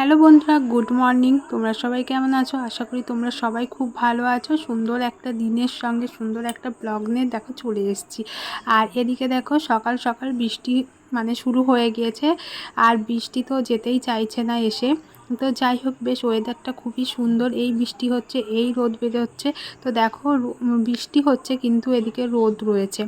Hello বন্ধুরা, good morning. তোমরা সবাই কেমন আছো? আশা করি তোমরা সবাই খুব ভালো আছো। সুন্দর একটা দিনের সঙ্গে সুন্দর একটা ব্লগ নিয়ে দেখো চলে এসেছি। আর এদিকে দেখো, সকাল সকাল বৃষ্টি মানে শুরু হয়ে গিয়েছে। আর বৃষ্টি তো যেতেই চাইছে না এসে। তো যাই হোক, বেশ ওয়েদারটা খুবই সুন্দর। এই বৃষ্টি হচ্ছে, এই রোদ বেরোচ্ছে। তো দেখো বৃষ্টি হচ্ছে কিন্তু এদিকে রোদ রয়েছে।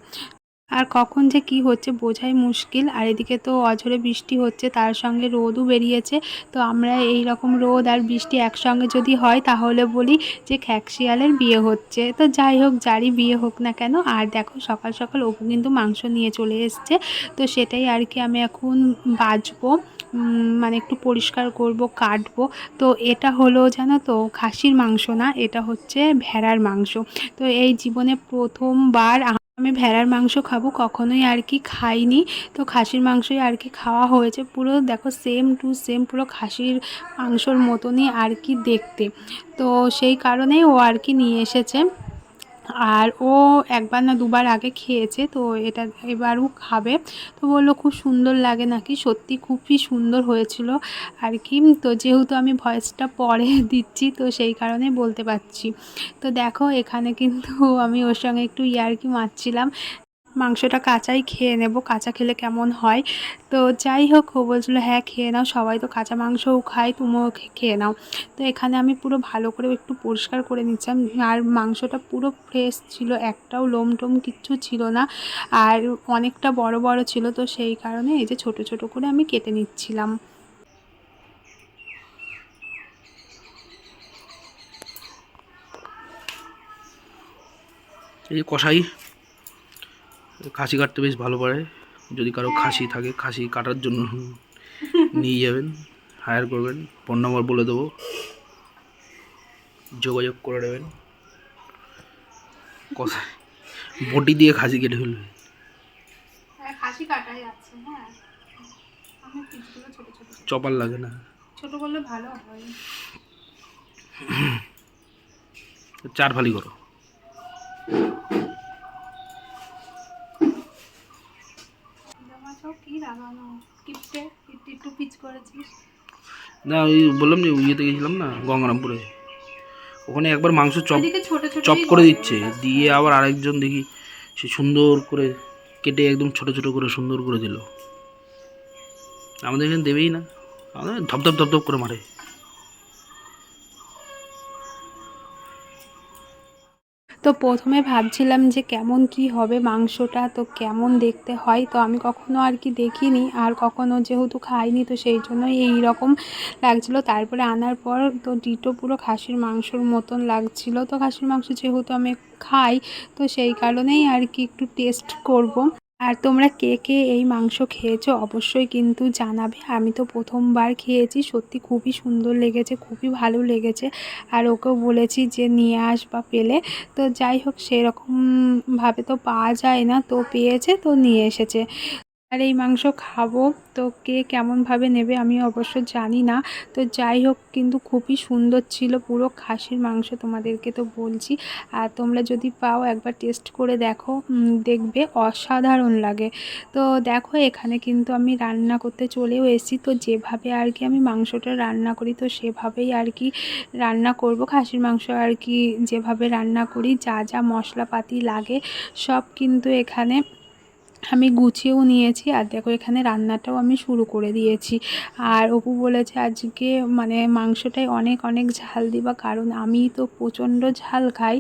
আর কখন যে কি হচ্ছে বোঝাই মুশকিল। আর এদিকে তো অঝরে বৃষ্টি হচ্ছে, তার সঙ্গে রোদও বেরিয়েছে। তো আমরা এই রকম রোদ আর বৃষ্টি একসঙ্গে যদি হয়, তাহলে বলি যে খ্যাকশিয়ালের বিয়ে হচ্ছে। তো যাই হোক, যারই বিয়ে হোক না কেন, আর দেখো সকাল সকাল অপু কিন্তু মাংস নিয়ে চলে এসছে। তো সেটাই আর কি আমি এখন বাজবো মানে একটু পরিষ্কার করব, কাটবো। তো এটা হলো জানো তো খাসির মাংস না, এটা হচ্ছে ভেড়ার মাংস। তো এই জীবনে প্রথমবার আমি ভেড়ার মাংস খাব, কখনোই আর কি খাইনি। তো খাসির মাংসই আর কি খাওয়া হয়েছে। পুরো দেখো সেম টু সেম পুরো খাসির মাংসর মতনই আর কি দেখতে। তো সেই কারণেই ও আর কি নিয়ে এসেছে। আর ও একবার না দুবার আগে খেয়েছে, তো এটা এবারও খাবে। তো বলল, খুব সুন্দর লাগে নাকি? সত্যি খুবই সুন্দর হয়েছিল। আর কি, তো যেহেতু আমি ভয়েসটা পরে দিচ্ছি, তো সেই কারণে বলতে পারছি। তো দেখো, এখানে কিন্তু আমি ওর সঙ্গে একটু ইয়ার্কি মারছিলাম। মাংসটা কাঁচাই খেয়ে নেব, কাঁচা খেলে কেমন হয়? তো যাই হোক, ও বলছিলো হ্যাঁ খেয়ে নাও, সবাই তো কাঁচা মাংসও খায়, তুমিও খেয়ে নাও। তো এখানে আমি পুরো ভালো করে একটু পরিষ্কার করে নিচ্ছিলাম। আর মাংসটা পুরো ফ্রেশ ছিল, একটাও লোম টোম কিচ্ছু ছিল না, আর অনেকটা বড় বড় ছিল, তো সেই কারণে এই যে ছোট ছোট করে আমি কেটে নিচ্ছিলাম। এই কষাই খাসি কাটতে বেশ ভালো পারে। যদি কারও খাসি থাকে খাসি কাটার জন্য নিয়ে যাবেন হায়ার করবেন। ফোন নম্বর বলে দেবো। যোগাযোগ করে নেবেন। কষাই বটি দিয়ে খাসি কেটে ফেলবে। হ্যাঁ খাসি কাটাই আছে হ্যাঁ। চপার লাগে না। ছোট করলে ভালো হয়। চার ফালি করো। জামাটাও কি লাগানো কিপটে একটু একটু পিচ করেছিস? না ওই বললাম যে ইয়েতে গেছিলাম না গঙ্গারামপুরে। ওখানে একবার মাংস চপ চপ করে দিচ্ছে। দিয়ে আবার আরেকজন দেখি সে সুন্দর করে কেটে একদম ছোট ছোট করে সুন্দর করে দিল। আমাদের এখানে দেবেই না। আমাদের ধপ ধপ ধপ ধপ করে মারে। তো প্রথমে ভাবছিলাম যে কেমন কি হবে মাংসটা, তো কেমন দেখতে হয়? তো আমি কখনো আর কি দেখিনি, আর কখনো যেহেতু খাইনি, তো সেই জন্য এই রকম লাগছিল। তারপরে আনার পর তো ডিটো পুরো খাসির মাংসর মতন লাগছিল। তো খাসির মাংস যেহেতু আমি খাই, তো সেই কারণেই আর কি একটু টেস্ট করব। আর তোমরা কে কে এই মাংস খেয়েছো অবশ্যই কিন্তু জানাবে। আমি তো প্রথমবার খেয়েছি, সত্যি খুবই সুন্দর লেগেছে, খুবই ভালো লেগেছে। আর ওকেও বলেছি যে নিয়ে আসবা পেলে। তো যাই হোক সেরকমভাবে তো পাওয়া যায় না, তো পেয়েছে, তো নিয়ে এসেছে। আর এই মাংস খাব, তো কে কেমনভাবে নেবে আমি অবশ্য জানি না। তো যাই হোক, কিন্তু খুবই সুন্দর ছিল পুরো খাসির মাংস তোমাদেরকে তো বলছি। আর তোমরা যদি পাও একবার টেস্ট করে দেখো দেখবে অসাধারণ লাগে। তো দেখো, এখানে কিন্তু আমি রান্না করতে চলেও এসেছি। তো যেভাবে আর কি আমি মাংসটা রান্না করি, তো সেভাবেই আর কি রান্না করব। খাসির মাংস আর কি যেভাবে রান্না করি, যা যা মশলাপাতি লাগে, সব কিন্তু এখানে আমি গুছিয়েও নিয়েছি আর দেখো এখানে রান্নাটাও আমি শুরু করে দিয়েছি। আর অপু বলেছে আজকে মানে মাংসটায় অনেক অনেক ঝাল দিবা কারণ আমি তো প্রচণ্ড ঝাল খাই।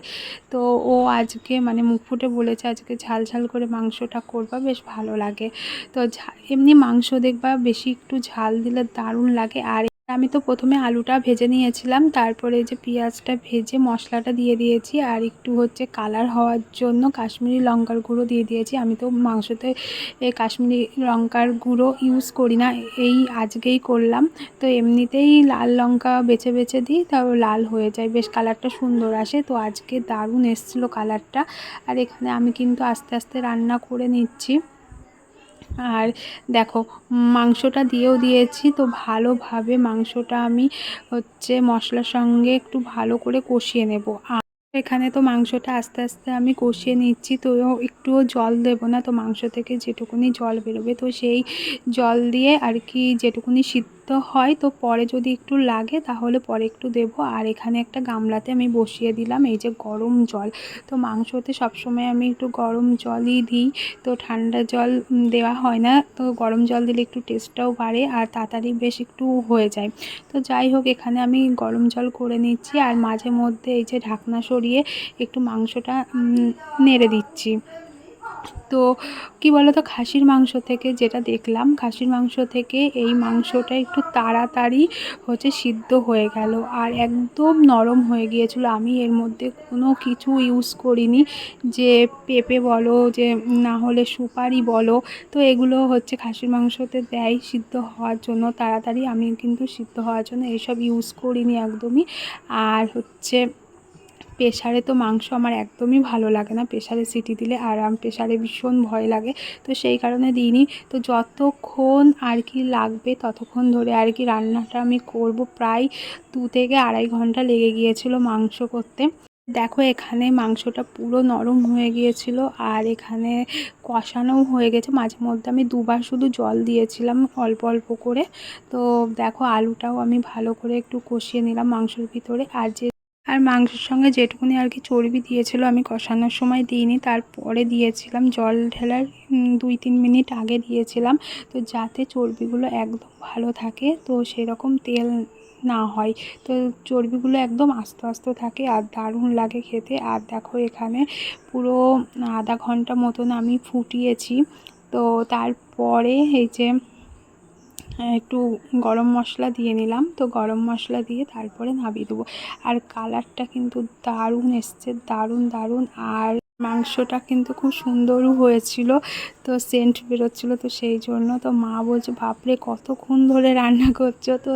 তো ও আজকে মানে মুখ ফুটে বলেছে আজকে ঝাল ঝাল করে মাংসটা করবা, বেশ ভালো লাগে। তো এমনি মাংস দেখবা বেশি একটু ঝাল দিলে দারুণ লাগে। আর আমি তো প্রথমে আলুটা ভেজে নিয়েছিলাম, তারপরে যে পেঁয়াজটা ভেজে মশলাটা দিয়ে দিয়েছি, আর একটু হচ্ছে কালার হওয়ার জন্য কাশ্মীরি লঙ্কার গুঁড়ো দিয়ে দিয়েছি। আমি তো মাংসতে কাশ্মীরি লঙ্কার গুঁড়ো ইউজ করি না, এই আজকেই করলাম। তো এমনিতেই লাল লঙ্কা বেছে বেছে দিই, তাও লাল হয়ে যায়, বেশ কালারটা সুন্দর আসে। তো আজকে দারুণ এসেছিল কালারটা, আর এখানে আমি কিন্তু আস্তে আস্তে রান্না করে নিচ্ছি। আর দেখো, মাংসটা দিয়েও দিয়েছি, তো ভালোভাবে মাংসটা আমি হচ্ছে মশলার সঙ্গে একটু ভালো করে কষিয়ে নেব। আর এখানে তো মাংসটা আস্তে আস্তে আমি কষিয়ে নিচ্ছি, তো একটুও জল দেব না, তো মাংস থেকে যেটুকুনি জল বেরোবে, তো সেই জল দিয়ে আর কি যেটুকুনি সিদ্ধ তো পরে যদি একটু লাগে তাহলে পরে একটু দেবো। আর এখানে একটা গামলাতে আমি বসিয়ে দিলাম, এই যে গরম জল। তো মাংসতে সবসময় আমি একটু গরম জলই দিই। তো ঠান্ডা জল দেওয়া হয় না, তো গরম জল দিলে একটু টেস্টটাও বাড়ে আর তাড়াতাড়ি বেশ একটু হয়ে যায়। তো যাই হোক, এখানে আমি গরম জল করে নিচ্ছি আর মাঝে মধ্যে এই যে ঢাকনা সরিয়ে একটু মাংসটা নেড়ে দিচ্ছি। তো কি বলো তো খাসির মাংস থেকে যেটা দেখলাম, খাসির মাংস থেকে এই মাংসটা একটু তাড়াতাড়ি হচ্ছে সিদ্ধ হয়ে গেল আর একদম নরম হয়ে গিয়েছিল। আমি এর মধ্যে কোনো কিছু ইউজ করিনি। যে পেঁপে বলো, যে না হলে সুপারি বলো, তো এগুলো হচ্ছে খাসির মাংসতে দেয় সিদ্ধ হওয়ার জন্য। তাড়াতাড়ি আমি কিন্তু সিদ্ধ হওয়ার জন্য এইসব ইউজ করিনি একদমই। আর হচ্ছে প্রেশারে তো মাংস আমার একদমই ভালো লাগে না। প্রেশারে সিটি দিলে আর আমি প্রেশারে ভীষণ ভয় লাগে। তো সেই কারণে দিইনি। তো যতক্ষণ আর কি লাগবে ততক্ষণ ধরে আর কি রান্নাটা আমি করব। প্রায় দু থেকে আড়াই ঘণ্টা লেগে গিয়েছিল মাংস করতে। দেখো এখানে মাংসটা পুরো নরম হয়ে গিয়েছিল আর এখানে কষানোও হয়ে গেছে। মাঝে মধ্যে আমি দুবার শুধু জল দিয়েছিলাম অল্প অল্প করে। তো দেখো আলুটাও আমি ভালো করে একটু কষিয়ে নিলাম মাংসের ভিতরে। আর যে আর মাংসের সঙ্গে যেটুকুনি আর কি চর্বি দিয়েছিল আমি কষানোর সময় দিইনি, তারপরে দিয়েছিলাম জল ঢেলার দুই তিন মিনিট আগে দিয়েছিলাম। তো যাতে চর্বিগুলো একদম ভালো থাকে, তো সেরকম তেল না হয়। তো চর্বিগুলো একদম আস্তে আস্তে থাকে আর দারুণ লাগে খেতে। আর দেখো এখানে পুরো আধা ঘণ্টা মতন আমি ফুটিয়েছি। তো তারপরে এই যে একটু গরম মশলা দিয়ে নিলাম। তো গরম মশলা দিয়ে তারপরে নামিয়ে দেবো। আর কালারটা কিন্তু দারুণ এসছে, দারুণ দারুণ। আর মাংসটা কিন্তু খুব সুন্দরও হয়েছিল, তো সেন্ট বেরোচ্ছিলো, তো সেই জন্য তো মা বলছে, বাপরে, কতক্ষণ ধরে রান্না করছ? তো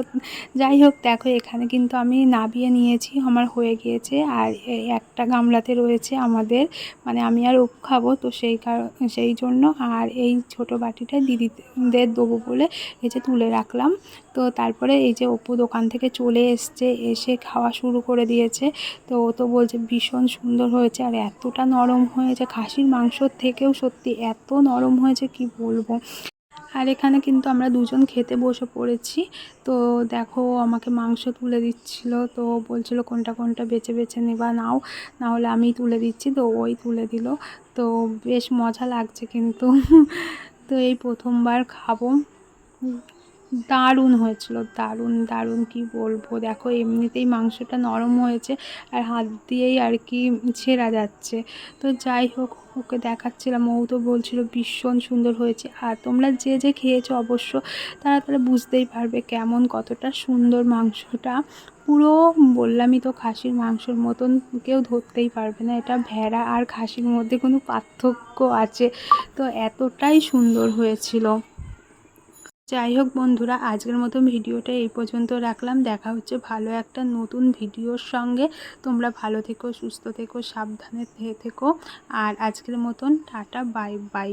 যাই হোক, দেখো, এখানে কিন্তু আমি নাবিয়ে নিয়েছি, আমার হয়ে গিয়েছে, আর একটা গামলাতে রয়েছে আমাদের মানে আমি আর ও খাব, তো সেই কারণ সেই জন্য, আর এই ছোট বাটিটা দিদিদের দেবো বলে এই যে তুলে রাখলাম, তো তারপরে এই যে অপু দোকান থেকে চলে এসছে, এসে খাওয়া শুরু করে দিয়েছে, তো ও তো বলছে, ভীষণ সুন্দর হয়েছে, আর এতটা নরম হয়েছে, খাসির মাংসর থেকেও সত্যি এত নরম হয়েছে, কি বলব? আর এখানে কিন্তু আমরা দুজন খেতে বসে পড়েছি। তো দেখো আমাকে মাংস তুলে দিচ্ছিল, তো বলছিল, কোনটা কোনটা বেছে বেছে নেবা, নাও। না হলে আমি তুলে দিচ্ছি, তো ওই তুলে দিল। তো বেশ মজা লাগছে কিন্তু। তো এই প্রথমবার খাব। দারুণ হয়েছিল, দারুণ দারুণ কি বলব? দেখো, এমনিতেই মাংসটা নরম হয়েছে আর হাত দিয়েই আর কি ছেঁড়া যাচ্ছে। তো যাই হোক, ওকে দেখাচ্ছিলাম, ও তো বলছিল ভীষণ সুন্দর হয়েছে। আর তোমরা যে যে খেয়েছো অবশ্য তারা তারা বুঝতেই পারবে কেমন কতটা সুন্দর মাংসটা। পুরো বললামই তো খাসির মাংসর মতন, কেউ ধরতেই পারবে না। এটা ভেড়া আর খাসির মধ্যে কোনো পার্থক্য আছে। তো এতটাই সুন্দর হয়েছিল। যাই হোক বন্ধুরা, আজকের মতো ভিডিওটা এই পর্যন্ত রাখলাম। দেখা হচ্ছে ভালো একটা নতুন ভিডিওর সঙ্গে। তোমরা ভালো থেকো, সুস্থ থেকো, সাবধানে থেকো। আর আজকের মতন টাটা, বাই বাই।